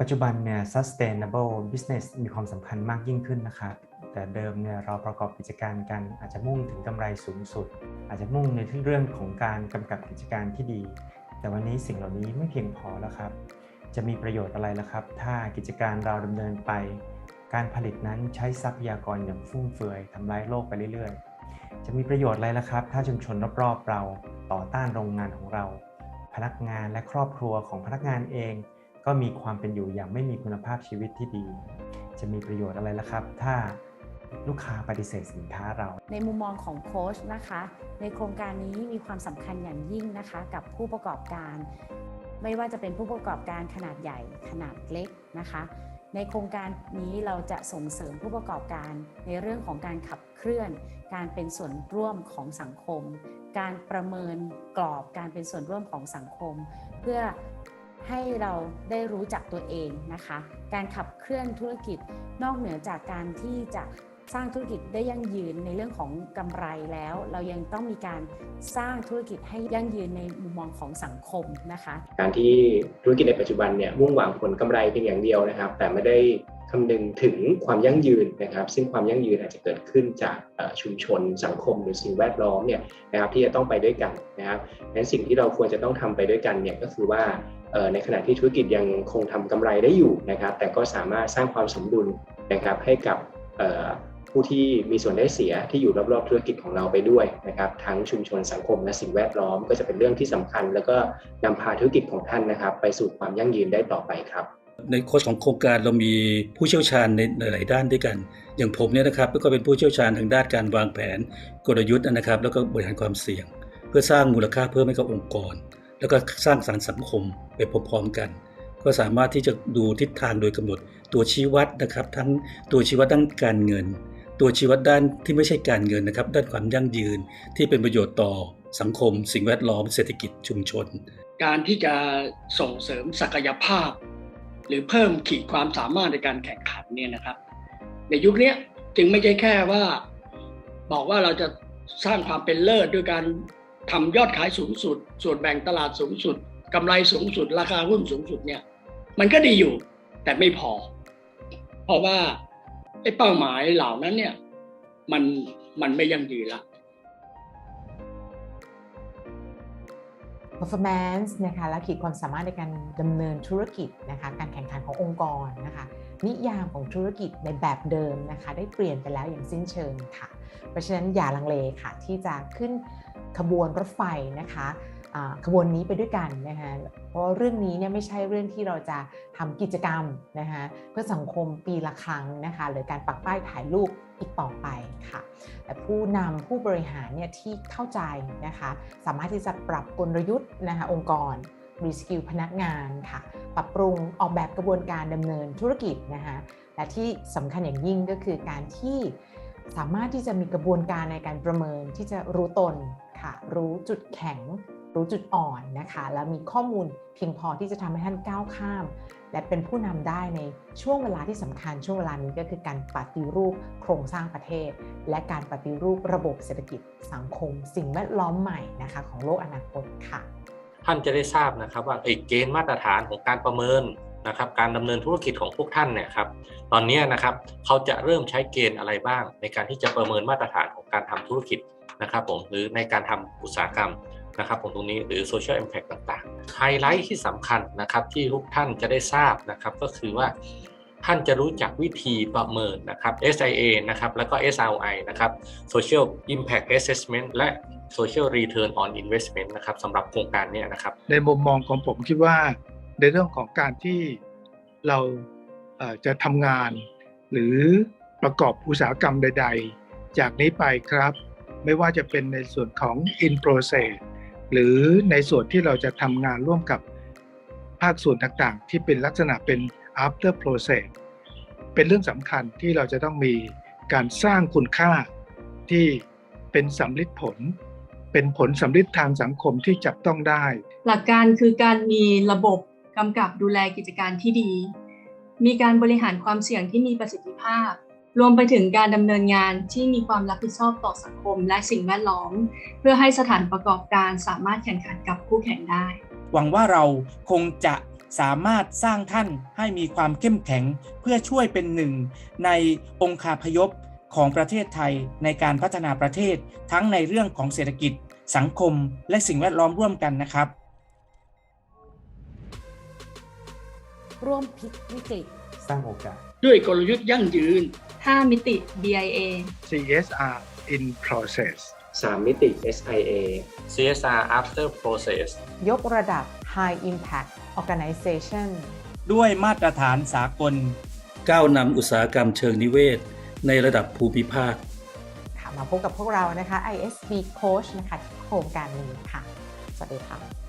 ปัจจุบันเนี่ย sustainable business มีความสำคัญมากยิ่งขึ้นนะครับแต่เดิมเนี่ยเราประกอบกิจการกันอาจจะมุ่งถึงกำไรสูงสุด อาจจะมุ่งในเรื่องของการกำกับกิจการที่ดี แต่วันนี้สิ่งเหล่านี้ไม่เพียงพอแล้วครับ จะมีประโยชน์อะไรล่ะครับ ถ้ากิจการเราดำเนินไป การผลิตนั้นใช้ทรัพยากรอย่างฟุ่มเฟือยทำลายโลกไปเรื่อยๆ จะมีประโยชน์อะไรล่ะครับ ถ้าชุมชนรอบๆเราต่อต้านโรงงานของเรา พนักงานและครอบครัวของพนักงานเอง ก็มีความเป็นอยู่อย่างไม่มีคุณภาพชีวิตที่ดี จะมีประโยชน์อะไรล่ะครับ ถ้าลูกค้าปฏิเสธสินค้าเรา ในมุมมองของโค้ชนะคะ ในโครงการนี้มีความสำคัญอย่างยิ่งนะคะ กับผู้ประกอบการ ไม่ว่าจะเป็นผู้ประกอบการขนาดใหญ่ขนาดเล็กนะคะ ในโครงการนี้เราจะส่งเสริมผู้ประกอบการในเรื่องของการขับเคลื่อน การเป็นส่วนร่วมของสังคม การประเมินกรอบการเป็นส่วนร่วมของสังคม เพื่อ ให้เราได้รู้จักตัวเองนะคะ การขับเคลื่อนธุรกิจนอกเหนือจากการที่จะ สร้างธุรกิจได้ยั่งยืนในเรื่องของกำไรแล้ว เรายังต้องมีการสร้างธุรกิจให้ยั่งยืนในมุมมองของสังคมนะคะ การที่ธุรกิจในปัจจุบันเนี่ยมุ่งหวังผลกำไรเพียงอย่างเดียวนะครับ แต่ไม่ได้คำนึงถึงความยั่งยืนนะครับ ซึ่งความยั่งยืนอาจจะเกิดขึ้นจากชุมชนสังคมหรือสิ่งแวดล้อมเนี่ยนะครับที่จะต้องไปด้วยกันนะครับดังนั้นสิ่งที่เราควรจะต้องทำไปด้วยกันเนี่ยก็คือว่าในขณะที่ธุรกิจยังคงทำกำไรได้อยู่นะครับ แต่ก็สามารถสร้างความสมดุลนะครับให้กับ ผู้ที่มีส่วนได้เสียที่อยู่รอบๆธุรกิจของเราไปด้วยนะครับ ทั้งชุมชนสังคมและสิ่งแวดล้อมก็จะเป็นเรื่องที่สำคัญ แล้วก็นำพาธุรกิจของท่านนะครับ ไปสู่ความยั่งยืนได้ต่อไปครับ ในโค้ชของโครงการเรามีผู้เชี่ยวชาญในหลายๆด้านด้วยกัน อย่างผมเนี่ยนะครับก็เป็นผู้เชี่ยวชาญทางด้านการวางแผน กลยุทธ์นะครับ แล้วก็บริหารความเสี่ยง เพื่อสร้างมูลค่าเพิ่มให้กับองค์กร แล้วก็สร้างสรรค์สังคมไปพร้อมๆกันก็สามารถที่จะดูทิศทางโดยกำหนดตัวชี้วัดนะครับ ทั้งตัวชี้วัดด้านการเงิน ตัวชี้วัดด้านที่ไม่ใช่การเงินนะครับ ด้านความยั่งยืนที่เป็นประโยชน์ต่อสังคม สิ่งแวดล้อมเศรษฐกิจชุมชน การที่จะส่งเสริมศักยภาพ หรือเพิ่มขีดความสามารถในการแข่งขันเนี่ยนะครับ ในยุคนี้จึงไม่ใช่แค่ว่า บอกว่าเราจะสร้างความเป็นเลิศด้วยการทำยอดขายสูงสุด ส่วนแบ่งตลาดสูงสุดกำไรสูงสุด ราคาหุ้นสูงสุดเนี่ยมันก็ดีอยู่ แต่ไม่พอ เพราะว่า อ้เป้าหมายเหล่านั้นเนี่ยมันมันไม่ยั่งยืนละ performance นะคะและขีดความสามารถในการดำเนินธุรกิจนะคะการแข่งขันขององค์กรนะคะนิยามของธุรกิจในแบบเดิมนะคะได้เปลี่ยนไปแล้วอย่างสิ้นเชิงค่ะ เพราะฉะนั้นอย่าลังเลค่ะที่จะขึ้นขบวนรถไฟนะคะ ขบวนนี้ไปด้วยกันนะคะเพราะเรื่องนี้เนี่ยไม่ใช่เรื่องที่เราจะทำกิจกรรมนะคะเพื่อสังคมปีละครั้งนะคะหรือการปักป้ายถ่ายรูปอีกต่อไปค่ะแต่ผู้นำผู้บริหารเนี่ยที่เข้าใจนะคะสามารถที่จะปรับกลยุทธ์นะคะองค์กรรีสกิลพนักงานค่ะ ปรับปรุงออกแบบกระบวนการดำเนินธุรกิจนะคะและที่สำคัญอย่างยิ่งก็คือการที่สามารถที่จะมีกระบวนการในการประเมินที่จะรู้ตนค่ะ รู้จุดแข็ง รู้จุดอ่อนนะคะ แล้วมีข้อมูลเพียงพอที่จะทำให้ท่านก้าวข้าม และเป็นผู้นำได้ในช่วงเวลาที่สำคัญช่วงเวลานี้ก็คือการปฏิรูปโครงสร้างประเทศ และการปฏิรูประบบเศรษฐกิจสังคม สิ่งแวดล้อมใหม่นะคะของโลกอนาคตค่ะ ท่านจะได้ทราบนะครับว่าไอ้เกณฑ์มาตรฐานของการประเมินนะครับการดำเนินธุรกิจของพวกท่านเนี่ยครับตอนนี้นะครับเขาจะเริ่มใช้เกณฑ์อะไรบ้าง ในการที่จะประเมินมาตรฐานของการทำธุรกิจนะครับผมหรือในการทำอุตสาหกรรม นะครับผมตรงนี้หรือ social impact ต่างๆ ไฮไลท์ที่สำคัญนะครับที่ทุกท่านจะได้ทราบนะครับก็คือว่าท่านจะรู้จักวิธีประเมินนะครับ SIA นะครับ แล้วก็ SRI นะครับ Social Impact Assessment และ Social Return on Investment นะครับสำหรับโครงการเนี้นะครับ ในมุมมองของผมคิดว่าในเรื่องของการที่เราจะทำงาน หรือประกอบอุตสาหกรรมใด ๆ จากนี้ไปครับ ไม่ว่าจะเป็นในส่วนของ in process หรือในส่วนที่เราจะทำงานร่วมกับภาคส่วนต่างๆ ที่เป็นลักษณะเป็น after process เป็นเรื่องสำคัญที่เราจะต้องมีการสร้างคุณค่าที่เป็นสำลิดผล เป็นผลสำลิดทางสังคมที่จับต้องได้ หลักการคือการมีระบบกำกับดูแลกิจการที่ดี มีการบริหารความเสี่ยงที่มีประสิทธิภาพ รวมไปถึงการดำเนินงานที่มีความรับผิดชอบต่อสังคมและสิ่งแวดล้อม เพื่อให้สถานประกอบการสามารถแข่งขันกับคู่แข่งได้ หวังว่าเราคงจะสามารถสร้างท่านให้มีความเข้มแข็งเพื่อช่วยเป็นหนึ่ง ในองค์คาพยพของประเทศไทยในการพัฒนาประเทศ ทั้งในเรื่องของเศรษฐกิจ สังคม และสิ่งแวดล้อมร่วมกันนะครับ ร่วมพลิกวิกฤตสร้างโอกาส ด้วยกลยุทธ์ยั่งยืน 5 มิติ BIA CSR in process 3 มิติ SIA CSR after process ยกระดับ High Impact Organization ด้วยมาตรฐานสากล ก้าวนำอุตสาหกรรมเชิงนิเวศ ในระดับภูมิภาค ค่ะมาพบกับพวกเรานะคะ ISB Coach นะคะที่โครงการนี้ค่ะ สวัสดีค่ะ